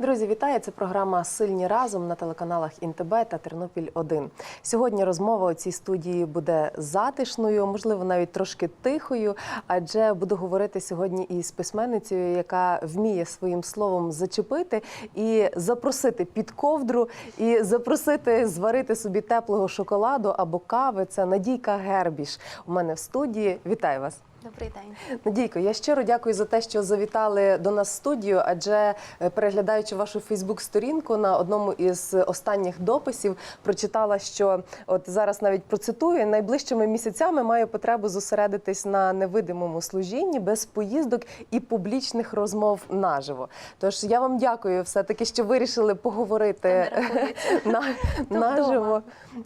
Друзі, вітаю! Це програма Сильні разом на телеканалах ІНТБ та Тернопіль 1 Сьогодні розмова у цій студії буде затишною, можливо, навіть трошки тихою, адже буду говорити сьогодні із письменницею, яка вміє своїм словом зачепити і запросити під ковдру, і запросити зварити собі теплого шоколаду або кави. Це Надійка Гербіш. У мене в студії. Вітаю вас. Добрий день. Надійко, я щиро дякую за те, що завітали до нас в студію, адже е, переглядаючи вашу Фейсбук-сторінку на одному із останніх дописів, прочитала, що от зараз навіть процитую найближчими місяцями маю потребу зосередитись на невидимому служінні без поїздок і публічних розмов наживо. Тож я вам дякую, все таки, що вирішили поговорити на, наживо.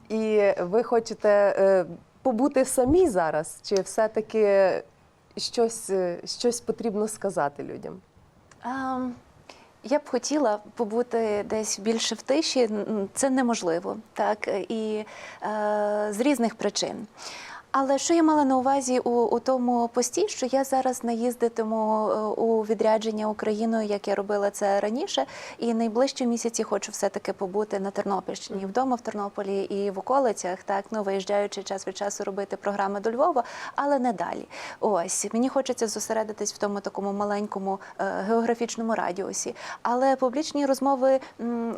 І ви хочете. е, Побути самі зараз, чи все-таки щось, е, щось потрібно сказати людям? Um... Я б хотіла побути десь більше в тиші. Це неможливо, так і е, з різних причин. Але що я мала на увазі у, у тому пості, що я зараз не їздитиму е, у відрядження Україною, як я робила це раніше, і найближчі місяці хочу все-таки побути на Тернопільщині, вдома в Тернополі і в околицях, так ну виїжджаючи час від часу робити програми до Львова, але не далі. Ось мені хочеться зосередитись в тому такому маленькому е, географічному радіусі. Але публічні розмови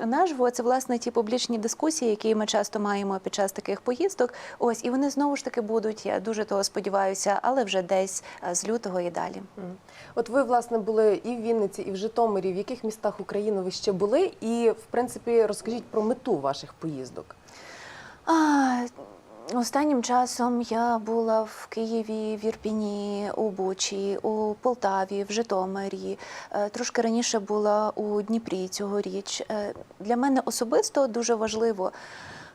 наживо це власне ті публічні дискусії, які ми часто маємо під час таких поїздок. Ось і вони знову ж таки будуть. Я дуже того сподіваюся, але вже десь е, з лютого і далі. От ви, власне, були і в Вінниці, і в Житомирі. В яких містах України ви ще були? І, в принципі, розкажіть про мету ваших поїздок. А, Останнім часом я була в Києві, в Ірпіні, у Бучі, у Полтаві, в Житомирі. Е, Трошки раніше була у Дніпрі цьогоріч. Е, Для мене особисто дуже важливо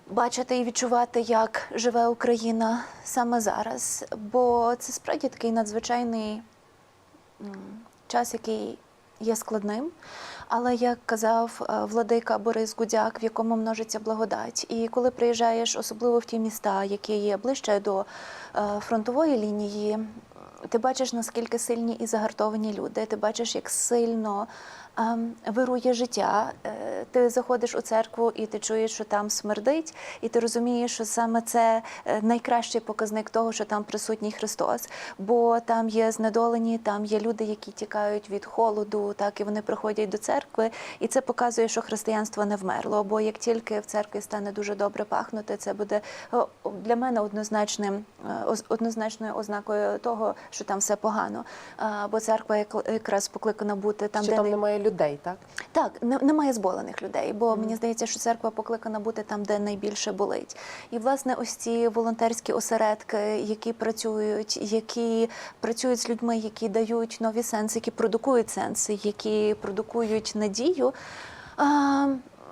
бачити і відчувати, як живе Україна саме зараз, бо це справді такий надзвичайний час, який є складним. Але як казав е, владика Борис Гудяк, в якому множиться благодать. І коли приїжджаєш, особливо в ті міста, які є ближче до е, фронтової лінії, ти бачиш, наскільки сильні і загартовані люди. Ти бачиш, як сильно вирує життя. Е, Ти заходиш у церкву і ти чуєш, що там смердить, і ти розумієш, що саме це е, найкращий показник того, що там присутній Христос. Бо там є знедолені, там є люди, які тікають від холоду, так і вони приходять до церкви. І це показує, що християнство не вмерло. Бо як тільки в церкві стане дуже добре пахнути, це буде для мене однозначним е, однозначною ознакою того, що там все погано. Бо церква як- якраз покликана бути там, що де там немає людей, так? так, немає зболених людей, бо мені здається, що церква покликана бути там, де найбільше болить. І власне ось ці волонтерські осередки, які працюють, які працюють з людьми, які дають нові сенси, які продукують сенси, які продукують надію.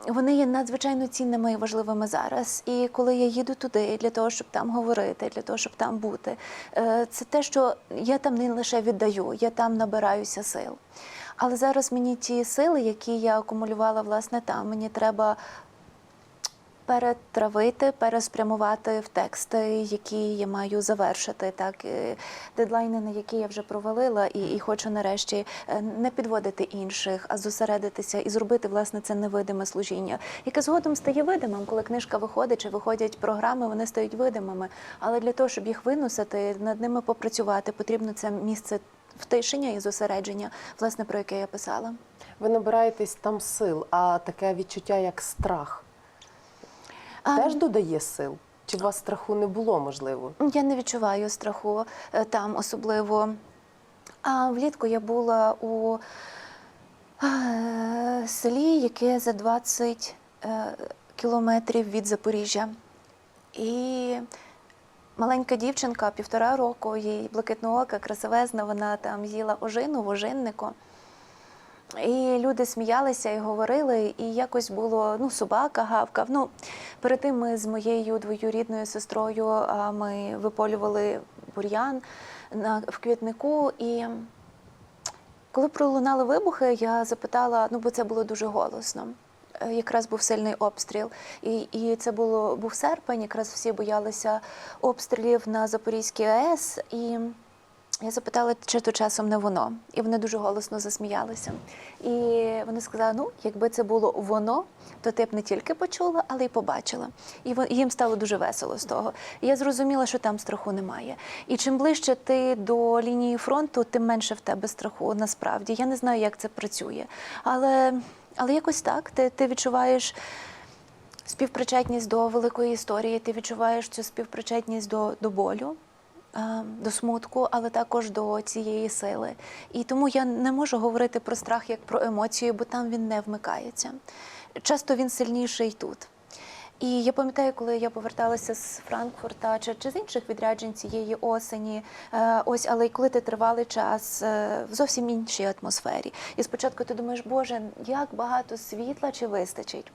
Вони є надзвичайно цінними і важливими зараз. І коли я їду туди для того, щоб там говорити, для того, щоб там бути, е, це те, що я там не лише віддаю, я там набираюся сил. Але зараз мені ті сили, які я акумулювала власне там, мені треба перетравити, переспрямувати в тексти, які я маю завершити. Так е, дедлайни, на які я вже провалила, і, і хочу нарешті е, не підводити інших, а зосередитися і зробити власне це невидиме служіння, яке згодом стає видимим, коли книжка виходить чи виходять програми, вони стають видимими. Але для того, щоб їх виносити, над ними попрацювати, потрібно це місце втишення і зосередження, власне, про яке я писала. Ви набираєтесь там сил, а таке відчуття, як страх, А, теж додає сил? Чи у вас страху не було, можливо? Я не відчуваю страху е, там особливо. А влітку я була у е, селі, яке за 20 е, кілометрів від Запоріжжя. І маленька дівчинка, півтора року, їй блакитноока, красивезна, вона там їла ожину в ожиннику. І люди сміялися і говорили, і якось було ну, собака гавкав. Ну, перед тим ми з моєю двоюрідною сестрою ми виполювали бур'ян в квітнику. І коли пролунали вибухи, я запитала, ну бо це було дуже голосно. Е, Якраз був сильний обстріл, і, і це було був серпень. Якраз всі боялися обстрілів на Запорізькій АЕС. І Я запитала, чи то часом не воно, і вони дуже голосно засміялися. І вони сказали: ну, якби це було воно, то ти б не тільки почула, але й побачила. І їм стало дуже весело з того. І я зрозуміла, що там страху немає. І чим ближче ти до лінії фронту, тим менше в тебе страху. Насправді я не знаю, як це працює, але, але якось так. Ти, ти відчуваєш співпричетність до великої історії, ти відчуваєш цю співпричетність до, до болю. е, До смутку, але також до цієї сили. І тому я не можу говорити про страх як про емоцію, бо там він не вмикається. Часто він сильніший тут. І я пам'ятаю, коли я поверталася з Франкфурта чи, чи з інших відряджень цієї осені, е, ось, але й коли ти тривалий час е, в зовсім іншій атмосфері. І спочатку ти думаєш, Боже, як багато світла чи вистачить.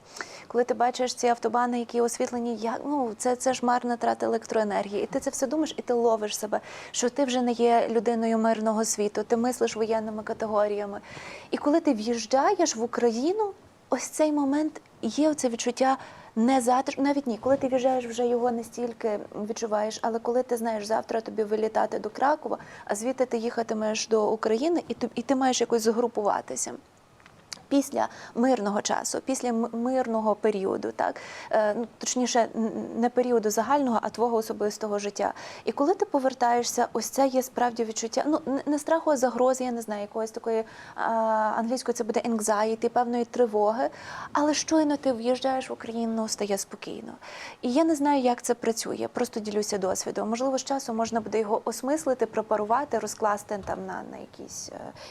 Коли ти бачиш ці автобани, які освітлені, як ну це, це ж марна трата електроенергії. І ти це все думаєш, і ти ловиш себе, що ти вже не є людиною мирного світу, ти мислиш воєнними категоріями. І коли ти в'їжджаєш в Україну, ось цей момент є оце відчуття не завтра, навіть ні, коли ти в'їжджаєш, вже його не стільки відчуваєш, але коли ти знаєш, завтра тобі вилітати до Кракова, а звідти ти їхатимеш до України, і ти, і ти маєш якось згрупуватися. Після мирного часу, після мирного періоду, так е, ну точніше, не періоду загального, а твого особистого життя. І коли ти повертаєшся, ось це є справді відчуття. Ну не- страху, а загрози, я не знаю, якоїсь такої а, англійською це буде anxiety, певної тривоги. Але щойно ти в'їжджаєш в Україну, стає спокійно. І я не знаю, як це працює. Просто ділюся досвідом. Можливо, з часом можна буде його осмислити, препарувати, розкласти там на, на якісь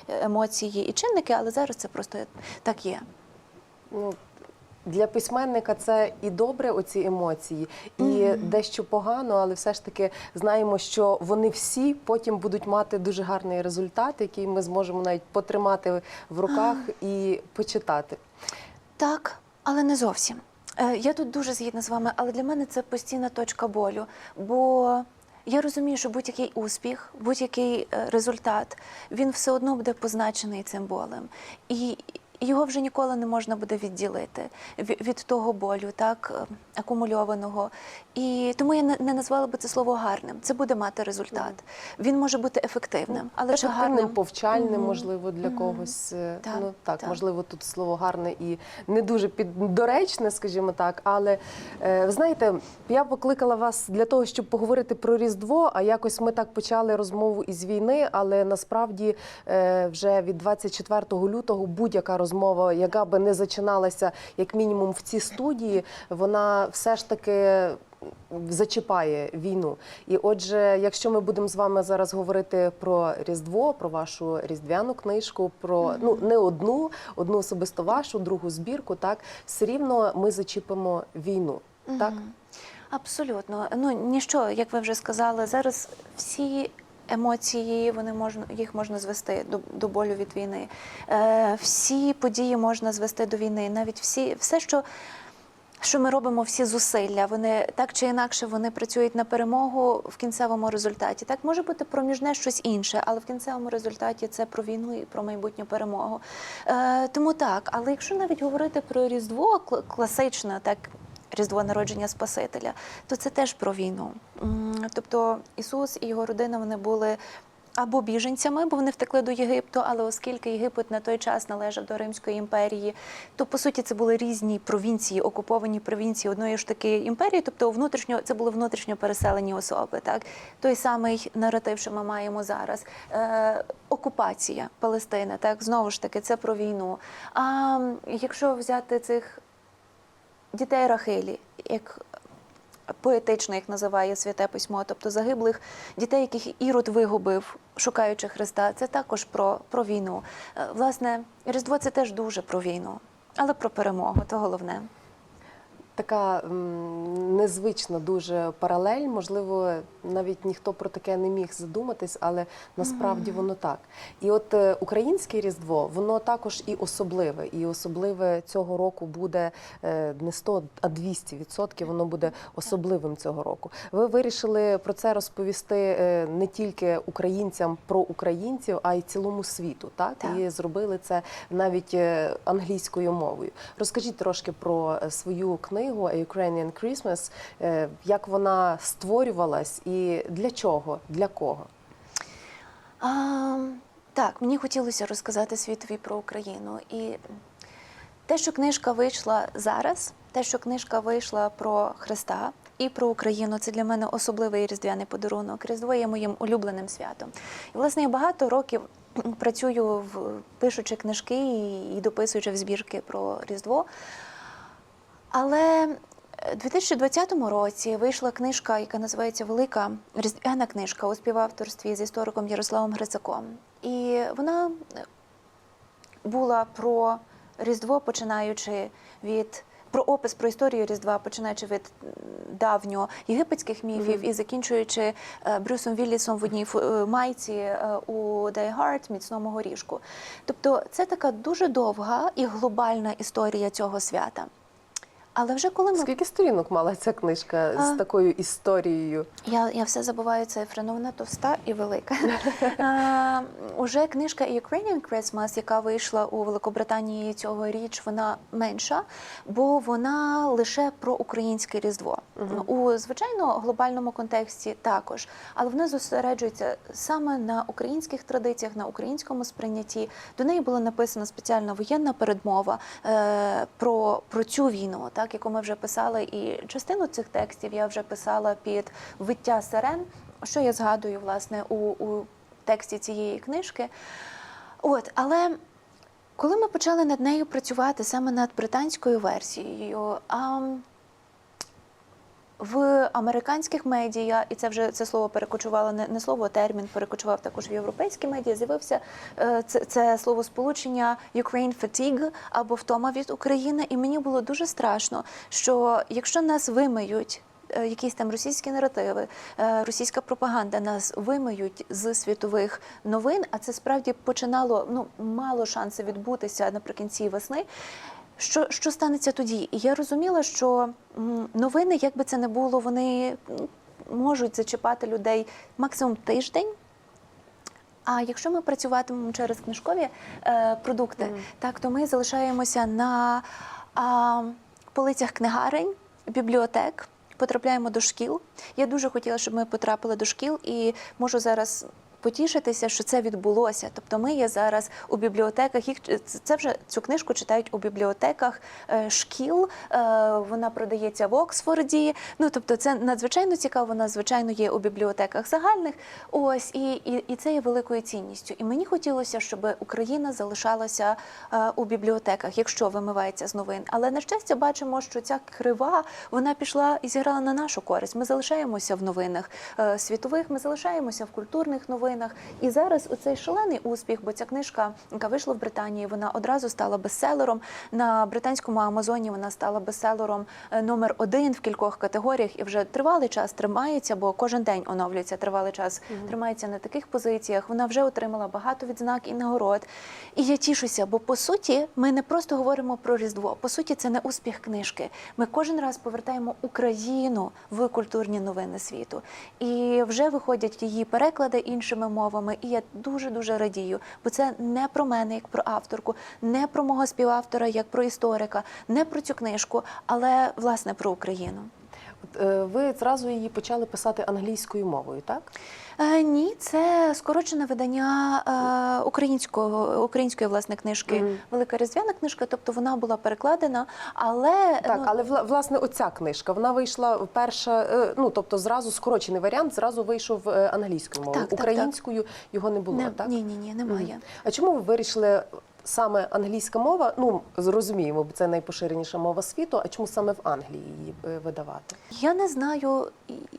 е, емоції і чинники, але зараз це просто так є. Ну, для письменника це і добре, оці емоції, і дещо погано, але все ж таки знаємо, що вони всі потім будуть мати дуже гарний результат, який ми зможемо навіть потримати в руках і почитати. Так, але не зовсім. Е, Я тут дуже згідна з вами, але для мене це постійна точка болю. Бо я розумію, що будь-який успіх, будь-який е, результат, він все одно буде позначений цим болем. І його вже ніколи не можна буде відділити від того болю, так е, акумульованого. І тому я не назвала би це слово гарним. Це буде мати результат. Він може бути ефективним, але чи Ефективним, гарним повчальним, можливо, для когось. е, Так, ну так, так. можливо, тут слово гарне і не дуже піддоречне, скажімо так. Але е, ви знаєте, я покликала вас для того, щоб поговорити про Різдво. А якось ми так почали розмову із війни, але насправді е, вже від 24 лютого будь-яка розмова, яка би не зачиналася, як мінімум, в цій студії, вона все ж таки зачіпає війну. І отже, якщо ми будемо з вами зараз говорити про Різдво, про вашу різдвяну книжку, про ну не одну, одну особисто вашу, другу збірку, так все рівно ми зачіпимо війну. Так Абсолютно. Ну ніщо, як ви вже сказали, зараз всі. Емоції вони можна їх можна звести до, до болю від війни. Е, всі події можна звести до війни. Навіть всі, все, що, що ми робимо, всі зусилля, вони так чи інакше вони працюють на перемогу в кінцевому результаті. Так може бути проміжне щось інше, але в кінцевому результаті це про війну і про майбутню перемогу. Е, тому так, але якщо навіть говорити про Різдво, кл- класично, так Різдво народження Спасителя, то це теж про війну. Тобто Ісус і його родина вони були. Або біженцями, бо вони втекли до Єгипту, але оскільки Єгипет на той час належав до Римської імперії, то по суті це були різні провінції, окуповані провінції одної ж таки імперії, тобто внутрішньо це були внутрішньо переселені особи. Так той самий наратив, що ми маємо зараз. Е, окупація Палестини, так знову ж таки, це про війну. А якщо взяти цих дітей Рахилі, як поетично їх називає святе письмо, тобто загиблих дітей, яких Ірод вигубив, шукаючи Христа, це також про, про війну. Е, Власне, Різдво це теж дуже про війну, але про перемогу, то головне. Така незвична дуже паралель. Можливо, навіть ніхто про таке не міг задуматись, але насправді воно так. І от е, українське різдво, воно також і особливе. І особливе цього року буде е, не 100, а 200 відсотків. Воно буде особливим цього року. Ви вирішили про це розповісти е, не тільки українцям про українців, а й цілому світу. Так, Так. і зробили це навіть англійською мовою. Розкажіть трошки про свою книгу A Ukrainian Christmas, е, як вона створювалась і для чого, для кого? А, так, мені хотілося розказати світові про Україну. І те, що книжка вийшла зараз, те, що книжка вийшла про Христа і про Україну, це для мене особливий різдвяний подарунок. Різдво є моїм улюбленим святом. І, власне, я багато років працюю в пишучи книжки і дописуючи в збірки про Різдво. Але у 2020 році вийшла книжка, яка називається Велика різдвяна книжка у співавторстві з істориком Ярославом Грицаком. І вона була про Різдво, починаючи від. Про опис про історію Різдва, починаючи від давньо єгипетських міфів і закінчуючи е, Брюсом Віллісом в одній е, майці е, у Die Hard, міцному горішку. Тобто це така дуже довга і глобальна історія цього свята. Але вже коли ми Скільки сторінок мала ця книжка А. з такою історією? Я, я все забуваю цифри, ну вона товста і велика. Е, Уже книжка Ukrainian Christmas, яка вийшла у Великобританії цього річ, вона менша, бо вона лише про українське різдво. У звичайно глобальному контексті також, але вона зосереджується саме на українських традиціях, на українському сприйнятті. До неї була написана спеціальна воєнна передмова е, про, про цю війну, так яку ми вже писали, і частину цих текстів я вже писала під виття сирен, що я згадую власне у, у тексті цієї книжки. От, але коли ми почали над нею працювати саме над британською версією, а, в американських медіа, і це вже це слово перекочувало не, не слово, а термін перекочував також в європейські медіа. З'явився е, це, це слово сполучення Ukraine fatigue або втома від України. І мені було дуже страшно, що якщо нас вимиють. е, Якісь там російські наративи, е, російська пропаганда нас вимиють з світових новин, а це справді починало ну мало шансів відбутися наприкінці весни. Що, що станеться тоді? І я розуміла, що новини, як би це не було, вони можуть зачіпати людей максимум тиждень. А якщо ми працюватимемо через книжкові е, продукти, так то ми залишаємося на а, полицях книгарень, бібліотек. Потрапляємо до шкіл. Я дуже хотіла, щоб ми потрапили до шкіл, і можу зараз потішитися, що це відбулося. Тобто, ми є зараз у бібліотеках. Їх це вже цю книжку читають у бібліотеках е, шкіл. Е, Вона продається в Оксфорді. Ну тобто, це надзвичайно цікаво. Вона звичайно є у бібліотеках загальних. Ось і, і, і це є великою цінністю. І мені хотілося, щоб Україна залишалася е, у бібліотеках, якщо вимивається з новин. Але на щастя, бачимо, що ця крива вона пішла і зіграла на нашу користь. Ми залишаємося в новинах світових, ми залишаємося в культурних новинах. І зараз оцей шалений успіх, бо ця книжка, яка вийшла в Британії, вона одразу стала бестселером. На британському Амазоні вона стала бестселером е, номер один в кількох категоріях і вже тривалий час тримається, бо кожен день оновлюється тривалий час. Тримається на таких позиціях. Вона вже отримала багато відзнак і нагород. І я тішуся, бо по суті ми не просто говоримо про Різдво. По суті, це не успіх книжки. Ми кожен раз повертаємо Україну в культурні новини світу. І вже виходять її переклади іншими мовами. І я дуже дуже радію, бо це не про мене, як про авторку, не про мого співавтора, як про історика, не про цю книжку, але власне про Україну. Е, ви зразу її почали писати англійською мовою, так? Е, ні, це скорочене видання е, українського української власне книжки. Велика різдвяна книжка, тобто вона була перекладена, але Так, ну, але вла- власне оця книжка вона вийшла перша, е, ну тобто зразу скорочений варіант, зразу вийшов англійською мовою. Так, так, Українською його не було, не, так? ні, ні, ні, немає. А чому ви вирішили саме англійська мова? Ну зрозуміємо, бо це найпоширеніша мова світу. А чому саме в Англії її е, видавати? Я не знаю,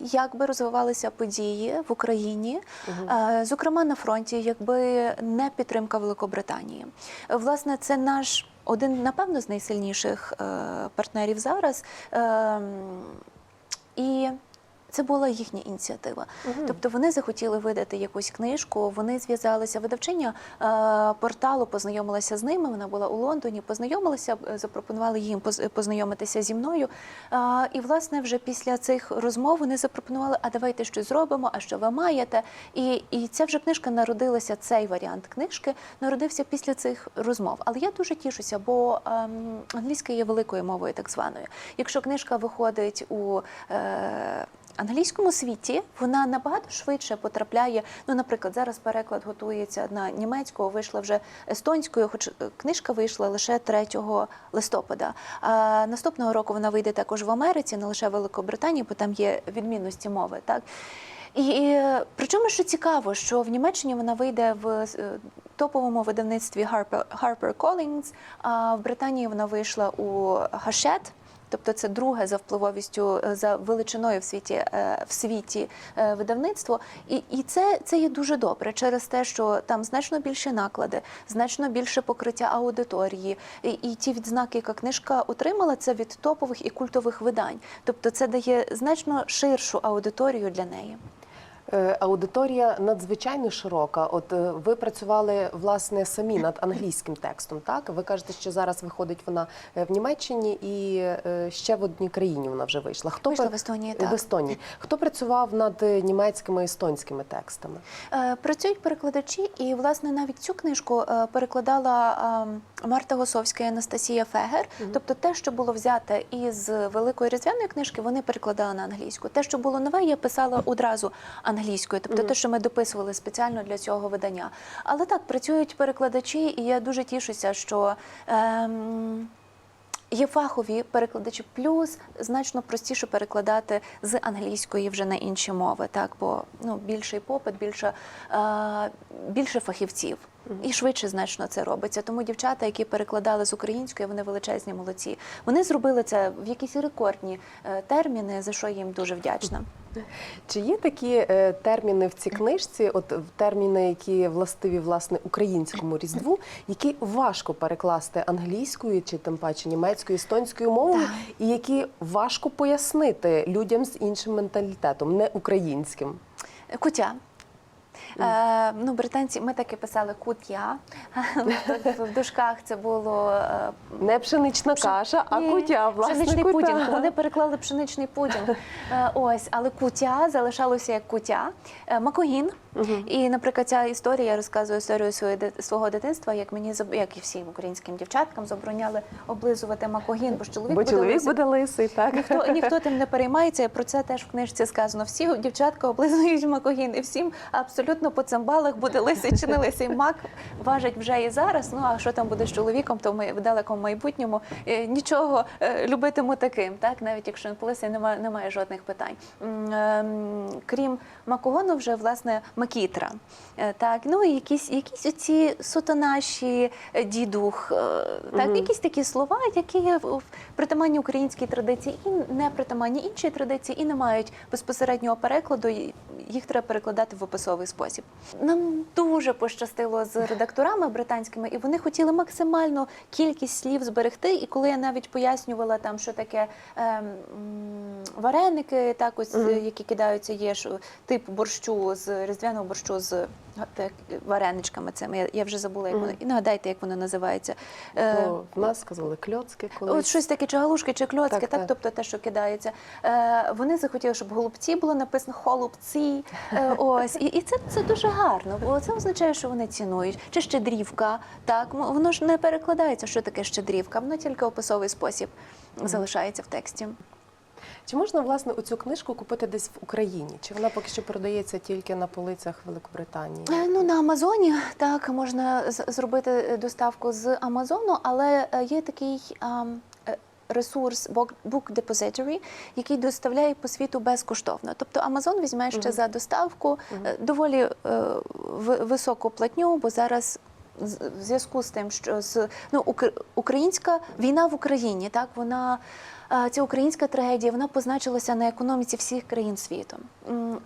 як би розвивалися події в Україні, е, зокрема на фронті, якби не підтримка Великобританії. Власне, це наш один, напевно, з найсильніших е, партнерів зараз. Ем, І це була їхня ініціатива. Тобто вони захотіли видати якусь книжку, вони зв'язалися. Видавчиня е, порталу познайомилася з ними. Вона була у Лондоні, познайомилася, е, запропонували їм поз- познайомитися зі мною. Е, і власне вже після цих розмов вони запропонували, а давайте щось зробимо, а що ви маєте. І, і ця вже книжка народилася, цей варіант книжки народився після цих розмов. Але я дуже тішуся, бо ем, англійська є великою мовою, так званою. Якщо книжка виходить у е, англійському світі вона набагато швидше потрапляє. Ну, наприклад, зараз переклад готується на німецьку, вийшла вже естонською, хоч е, книжка вийшла лише 3 листопада. А наступного року вона вийде також в Америці, не лише в Великобританії, бо там є відмінності мови. Так і, і е, причому що цікаво, що в Німеччині вона вийде в е, топовому видавництві Harper, Harper Collins, а в Британії вона вийшла у Hachette. Тобто це друге за впливовістю е, за величиною в світі е, в світі е, видавництво, і, і це, це є дуже добре через те, що там значно більше наклади, значно більше покриття аудиторії, і, і ті відзнаки, яка книжка отримала, це від топових і культових видань. Тобто це дає значно ширшу аудиторію для неї. Е, Аудиторія надзвичайно широка. От е, ви працювали власне самі над англійським текстом. Так ви кажете, що зараз виходить вона е, в Німеччині і ще в одній країні вона вже вийшла. Хто Вийшла в Естонії, в. Естонії? Хто працював над німецькими і естонськими текстами? Працюють перекладачі, і власне навіть цю книжку перекладала Марта Госовська і Анастасія Фегер. Тобто, те, що було взяте із великої різдвяної книжки, вони перекладали на англійську. Те, що було нове, я писала одразу англійською, тобто те, що ми дописували спеціально для цього видання. Але так працюють перекладачі, і я дуже тішуся, що. Ем, Є фахові перекладачі, плюс значно простіше перекладати з англійської вже на інші мови, так бо ну більший попит, більше, е, більше фахівців. І швидше значно це робиться. Тому дівчата, які перекладали з української, вони величезні молодці. Вони зробили це в якісь рекордні е, терміни, за що я їм дуже вдячна. Чи є такі е, терміни в цій книжці, от терміни, які властиві власне українському різдву, які важко перекласти англійською чи тим паче німецькою, естонською мовою, і які важко пояснити людям з іншим менталітетом, не українським? Кутя. Е, ну, британці, ми так і писали кутя. В дужках це було е, Не пшенична каша, а Ні, кутя, власне, пшеничний пудінг. Вони переклали пшеничний пудінг. Е, Ось, але кутя залишалося як кутя. Е, Макогін. І, наприклад, ця історія я розказую історію своєї свого дитинства, як мені як і всім українським дівчаткам забороняли облизувати макогін, бо ж чоловік Бо буде чоловік лисий. буде лисий, так? Ніхто, ніхто тим не переймається. Про це теж в книжці сказано. Всі дівчатка облизують макогін, і всім абсолютно по цимбалах буде лисий чи не лисий. Мак важить вже і зараз. Ну а що там буде з чоловіком, то ми в далекому майбутньому е, нічого е, любитиму таким, так навіть якщо він лисий, немає, немає жодних питань. Ем, Крім макогону, вже власне макітра. Е, Так, ну і якісь якісь оці суто наші е, дідух, е, так, якісь такі слова, які притаманні українській традиції і не притаманні іншій традиції, і не мають безпосереднього перекладу. Їх треба перекладати в описовий спосіб. Нам дуже пощастило з редакторами британськими, і вони хотіли максимальну кількість слів зберегти. І коли я навіть пояснювала там, що таке ем, вареники, так ось е, які кидаються, є ж тип борщу з різдвяного борщу з вареничками. Цими я, я вже забула, як воно і нагадайте, як воно називається. Е, Ну, в нас сказали кльоцки колись. От щось таке, чи галушки, чи кльоцки, Так, так, так. тобто те, що кидається. Е, вони захотіли, щоб голубці було написано холубці. Е, ось і, і це, це дуже гарно, бо це означає, що вони цінують. Чи щедрівка, так воно ж не перекладається, що таке щедрівка, воно тільки описовий спосіб залишається в тексті. Чи можна власне оцю книжку купити десь в Україні? Чи вона поки що продається тільки на полицях Великобританії? Е, Ну на Амазоні так можна зробити доставку з Амазону, але е, є такий. е, Ресурс Book Depository, який доставляє по світу безкоштовно. Тобто Amazon візьме ще за доставку е, доволі е, ви- високу платню, бо зараз в зв'язку з тим, що з ну українська війна в Україні, так вона е, ця українська трагедія вона позначилася на економіці всіх країн світу.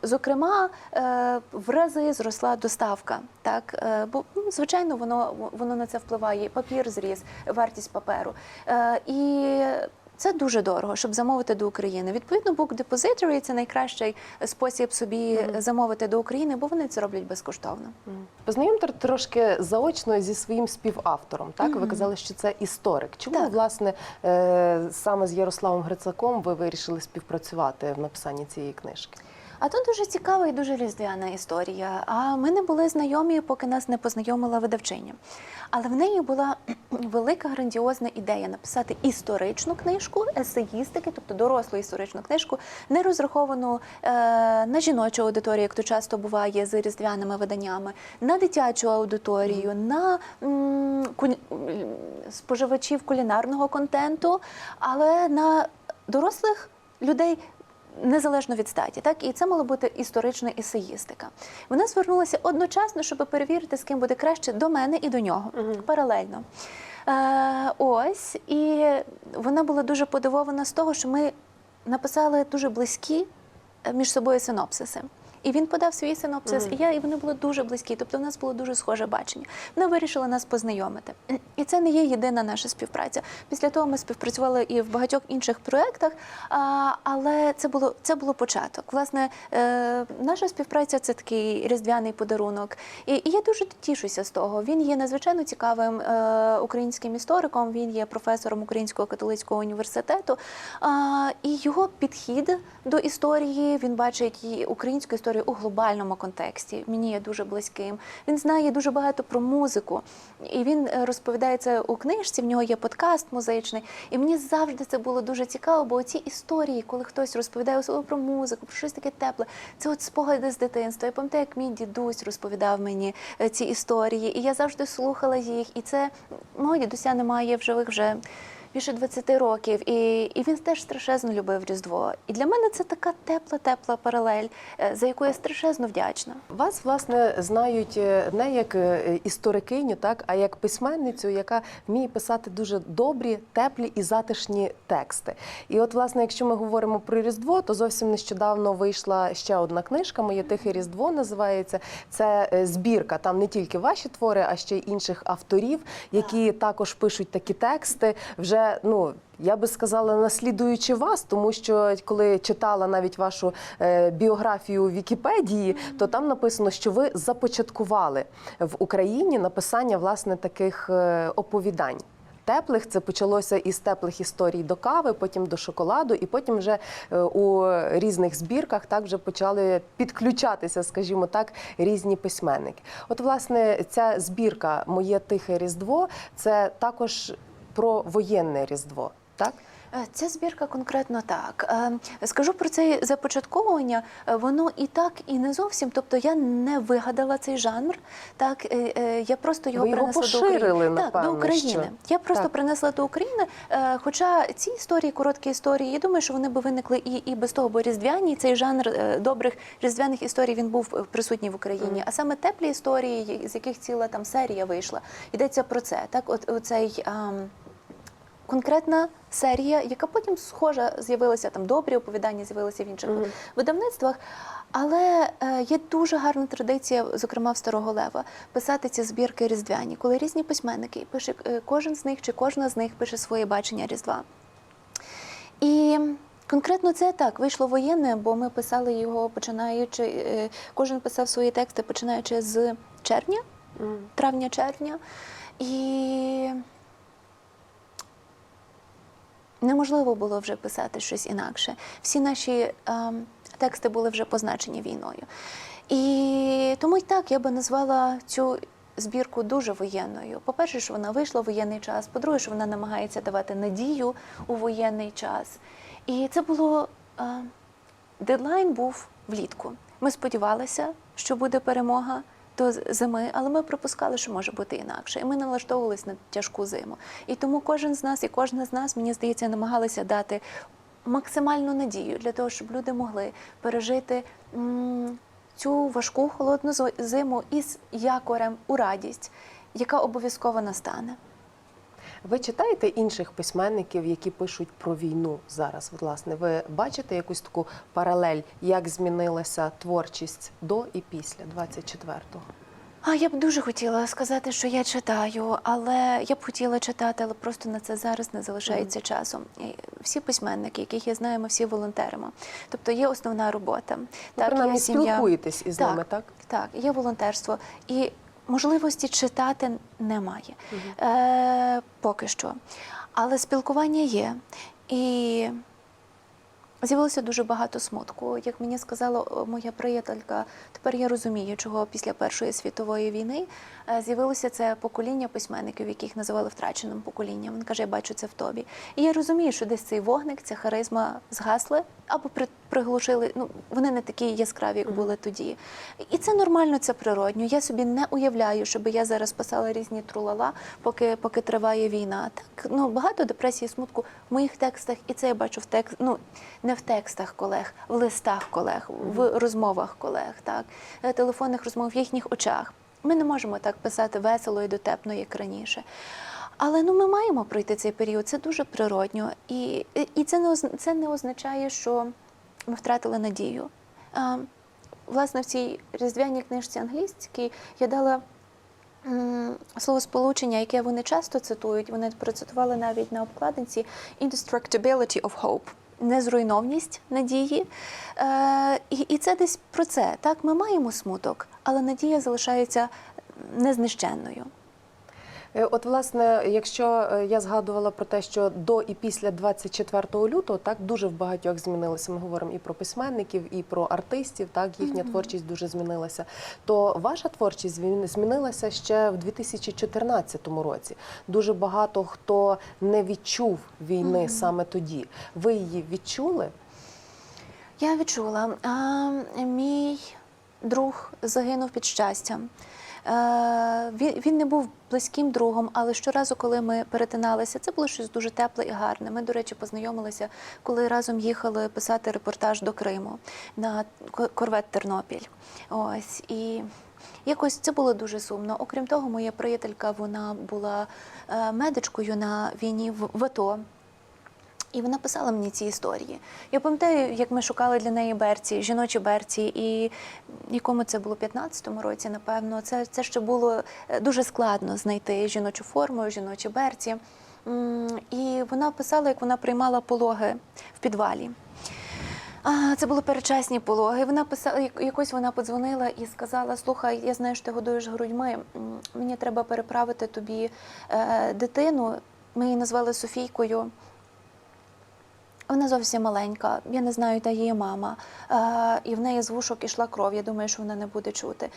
Зокрема, е, в рази зросла доставка. Так, е, бо ну, звичайно, воно воно на це впливає. Папір зріс, вартість паперу. І це дуже дорого, щоб замовити до України. Відповідно, Book Depository – це найкращий спосіб собі замовити до України, бо вони це роблять безкоштовно. Познайомте трошки заочно зі своїм співавтором. Так ви казали, що це історик. Чому Так. власне е, саме з Ярославом Грицаком ви вирішили співпрацювати в написанні цієї книжки? А тут дуже цікава і дуже різдвяна історія. А ми не були знайомі, поки нас не познайомила видавчиня. Але в неї була велика грандіозна ідея написати історичну книжку, есеїстики, тобто дорослу історичну книжку, не розраховану е, на жіночу аудиторію, як то часто буває з різдвяними виданнями, на дитячу аудиторію, на м, м, споживачів кулінарного контенту, але на дорослих людей. Незалежно від статі, так і це мала бути історична есеїстика. Вона звернулася одночасно, щоб перевірити, з ким буде краще до мене і до нього паралельно. Е, ось і вона була дуже подивована з того, що ми написали дуже близькі е, між собою синопсиси. І він подав свій синопсис, і я, і вони були дуже близькі. Тобто, в нас було дуже схоже бачення. Вона вирішила нас познайомити. І це не є єдина наша співпраця. Після того ми співпрацювали і в багатьох інших проєктах, але це було це було початок. Власне, е, наша співпраця це такий різдвяний подарунок. І, і я дуже тішуся з того. Він є надзвичайно цікавим е, українським істориком. Він є професором Українського католицького університету. І його підхід до історії він бачить і українську історію у глобальному контексті. Мені є дуже близьким. Він знає дуже багато про музику, і він е, розповідає це у книжці. В нього є подкаст музичний. І мені завжди це було дуже цікаво, бо ці історії, коли хтось розповідає особливо про музику, про щось таке тепле, це от спогади з дитинства. Я пам'ятаю, як мій дідусь розповідав мені е, ці історії, і я завжди слухала їх. І це мого дідуся немає в живих вже більше 20 років, і, і він теж страшезно любив Різдво. І для мене це така тепла, тепла паралель, е, за яку я страшезно вдячна. Вас власне знають е, не як е, історикиню, так а як письменницю, яка вміє писати дуже добрі, теплі і затишні тексти. І от, власне, якщо ми говоримо про Різдво, то зовсім нещодавно вийшла ще одна книжка Моє тихе Різдво називається. Це збірка. Там не тільки ваші твори, а ще й інших авторів, які також пишуть такі тексти. Вже ну. Я би сказала, наслідуючи вас, тому що коли читала навіть вашу е, біографію у Вікіпедії, то там написано, що ви започаткували в Україні написання власне таких е, оповідань. Теплих це почалося із теплих історій до кави, потім до шоколаду, і потім вже е, у різних збірках так вже почали підключатися, скажімо так, різні письменники. От, власне, ця збірка Моє тихе різдво це також про воєнне різдво, так? Е, Ця збірка конкретно так. Е, Скажу про це започатковування. е, Воно і так, і не зовсім. Тобто я не вигадала цей жанр. Так я просто його Ви його принесла до поширили, України. Так, до України. що. Я просто Так. принесла до України. Хоча ці історії, короткі історії, я думаю, що вони би виникли і, і без того, бо різдвяні цей жанр добрих різдвяних історій він був присутній в Україні. А саме теплі історії, з яких ціла там серія вийшла, йдеться про це. Так, от оцей. ам, конкретна серія, яка потім схожа з'явилася там добрі оповідання, з'явилися в інших видавництвах. Але е, є дуже гарна традиція, зокрема в Старого Лева, писати ці збірки різдвяні, коли різні письменники пише е, кожен з них чи кожна з них пише своє бачення Різдва. І конкретно це так вийшло воєнне, бо ми писали його починаючи, е, кожен писав свої тексти починаючи з червня, травня-червня. І неможливо було вже писати щось інакше. Всі наші ем, тексти були вже позначені війною. І тому й так я би назвала цю збірку дуже воєнною. По-перше, що вона вийшла в воєнний час, по-друге, що вона намагається давати надію у воєнний час. І це було е, дедлайн був влітку. Ми сподівалися, що буде перемога до зими, але ми припускали, що може бути інакше. І ми налаштовувалися на тяжку зиму. І тому кожен з нас і кожна з нас, мені здається, намагалися дати максимальну надію для того, щоб люди могли пережити цю важку холодну зиму із якорем у радість, яка обов'язково настане. Ви читаєте інших письменників, які пишуть про війну зараз? Власне, ви бачите якусь таку паралель, як змінилася творчість до і після 24-го? А я б дуже хотіла сказати, що я читаю, але я б хотіла читати, але просто на це зараз не залишається часу. І Всі письменники, яких я знаю, ми всі волонтеримо. Тобто є основна робота. Ви принаймні є сім'я. спілкуєтесь із Так. ними, так? Так, є волонтерство. І можливості читати немає е, поки що. Але спілкування є. І З'явилося дуже багато смутку. Як мені сказала моя приятелька, тепер я розумію, чого після Першої світової війни е, з'явилося це покоління письменників, яких називали втраченим поколінням. Він каже, я бачу це в тобі. І я розумію, що десь цей вогник, ця харизма згасли або приглушили. Ну вони не такі яскраві, як були тоді. І це нормально, це природньо. Я собі не уявляю, щоб я зараз писала різні трулала, поки, поки триває війна. Так ну багато депресії, смутку в моїх текстах, і це я бачу в текст, ну не в текстах колег, в листах колег, в розмовах колег, так е, телефонних розмов в їхніх очах. Ми не можемо так писати весело і дотепно, як раніше. Але ну ми маємо пройти цей період. Це дуже природньо, і, і це не це не означає, що ми втратили надію. А, власне, в цій різдвяній книжці англійській я дала м, словосполучення, яке вони часто цитують. Вони процитували навіть на обкладинці «indestructibility of hope» незруйновність надії. Е, і, і це десь про це. Так, ми маємо смуток, але надія залишається незнищенною. Е, От, власне, якщо е, я згадувала про те, що до і після 24 лютого так дуже в багатьох змінилося. Ми говоримо і про письменників, і про артистів. Так їхня творчість дуже змінилася. То ваша творчість змінилася ще в 2014 році. Дуже багато хто не відчув війни саме тоді. Ви її відчули? Я відчула, а, мій друг загинув під щастям. Е, Він, він не був близьким другом, але щоразу, коли ми перетиналися, це було щось дуже тепле і гарне. Ми, до речі, познайомилися, коли разом їхали писати репортаж до Криму на корвет Тернопіль. Ось і якось це було дуже сумно. Окрім того, моя приятелька вона була е, медичкою на війні в, АТО. І вона писала мені ці історії. Я пам'ятаю, як ми шукали для неї берці, жіночі берці, і якому це було 15-му році, напевно, це, це ще було е, дуже складно знайти жіночу форму, жіночі берці. І вона писала, як вона приймала пологи в підвалі. Це були передчасні пологи. Вона писала, якось вона подзвонила і сказала: Слухай, я знаю, що ти годуєш грудьми. Мені треба переправити тобі е, дитину. Ми її назвали Софійкою. Вона зовсім маленька, я не знаю, де її мама. Е, і в неї з вушок ішла кров. Я думаю, що вона не буде чути.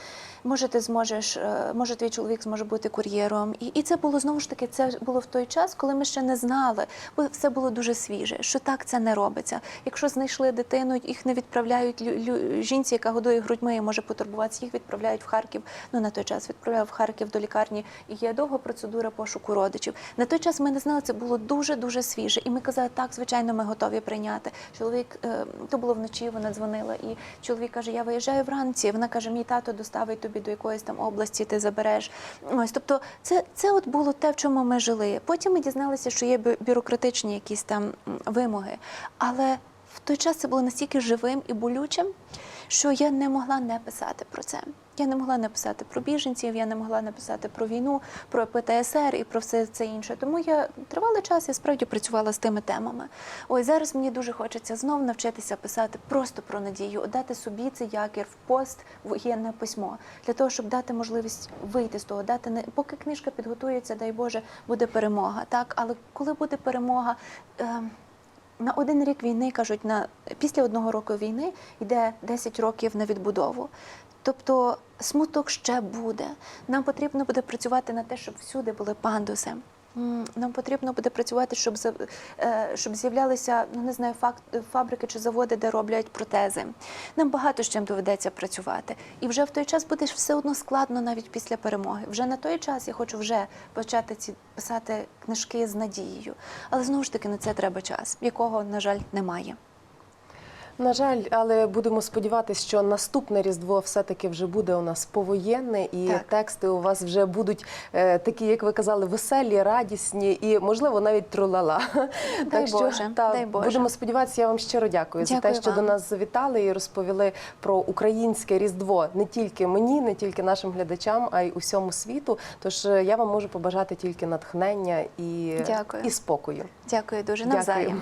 Може, ти зможеш, е, може, твій чоловік зможе бути кур'єром. І, і це було знову ж таки, це було в той час, коли ми ще не знали, бо все було дуже свіже, що так це не робиться. Якщо знайшли дитину, їх не відправляють лю, жінці, яка годує грудьми і може потурбуватися, їх відправляють в Харків. Ну на той час відправляли в Харків до лікарні. І є довга процедура пошуку родичів. На той час ми не знали, це було дуже дуже свіже. І ми казали, так, звичайно, ми готові прийняти. Чоловік е, то було вночі. Вона дзвонила, і чоловік каже: Я виїжджаю вранці. Вона каже: Мій тато доставить тобі до якоїсь там області, ти забереш. Ось, тобто, це, це от було те, в чому ми жили. Потім ми дізналися, що є бюрократичні якісь там вимоги. Але в той час це було настільки живим і болючим, що я не могла не писати про це. Я не могла написати про біженців, я не могла написати про війну, про ПТСР і про все це інше. Тому я тривалий час я справді працювала з тими темами. Ой, зараз мені дуже хочеться знов навчитися писати просто про надію, дати собі цей якір в пост воєнне письмо для того, щоб дати можливість вийти з того, дати не поки книжка підготується, дай Боже, буде перемога. Так, але коли буде перемога. Е, на один рік війни кажуть, на після одного року війни йде 10 років на відбудову. Тобто смуток ще буде. Нам потрібно буде працювати на те, щоб всюди були пандуси. Нам потрібно буде працювати, щоб е, щоб з'являлися ну не знаю, факт фабрики чи заводи, де роблять протези. Нам багато з чим доведеться працювати. І вже в той час буде все одно складно навіть після перемоги. Вже на той час я хочу вже почати ці писати книжки з надією. Але знову ж таки на це треба час, якого, на жаль, немає. На жаль, але будемо сподіватися, що наступне різдво все-таки вже буде у нас повоєнне, і Так. тексти у вас вже будуть е, такі, як ви казали, веселі, радісні і, можливо, навіть трулала. Дай Боже, та, дай Боже. будемо сподіватися. Я вам щиро дякую, за те, що вам. до нас завітали і розповіли про українське різдво не тільки мені, не тільки нашим глядачам, а й усьому світу. Тож е, я вам можу побажати тільки натхнення і, Дякую. і спокою. Дякую дуже Дякую. навзаєм.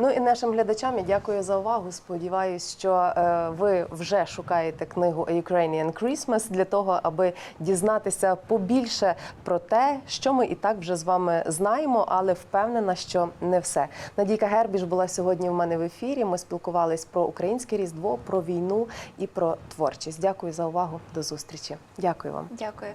Ну і нашим глядачам я дякую за увагу. Сподіваюсь, що е, ви вже шукаєте книгу «A Ukrainian Christmas для того, аби дізнатися побільше про те, що ми і так вже з вами знаємо, але впевнена, що не все. Надійка Гербіш була сьогодні в мене в ефірі. Ми спілкувались про українське різдво, про війну і про творчість. Дякую за увагу. До зустрічі. Дякую вам. Дякую.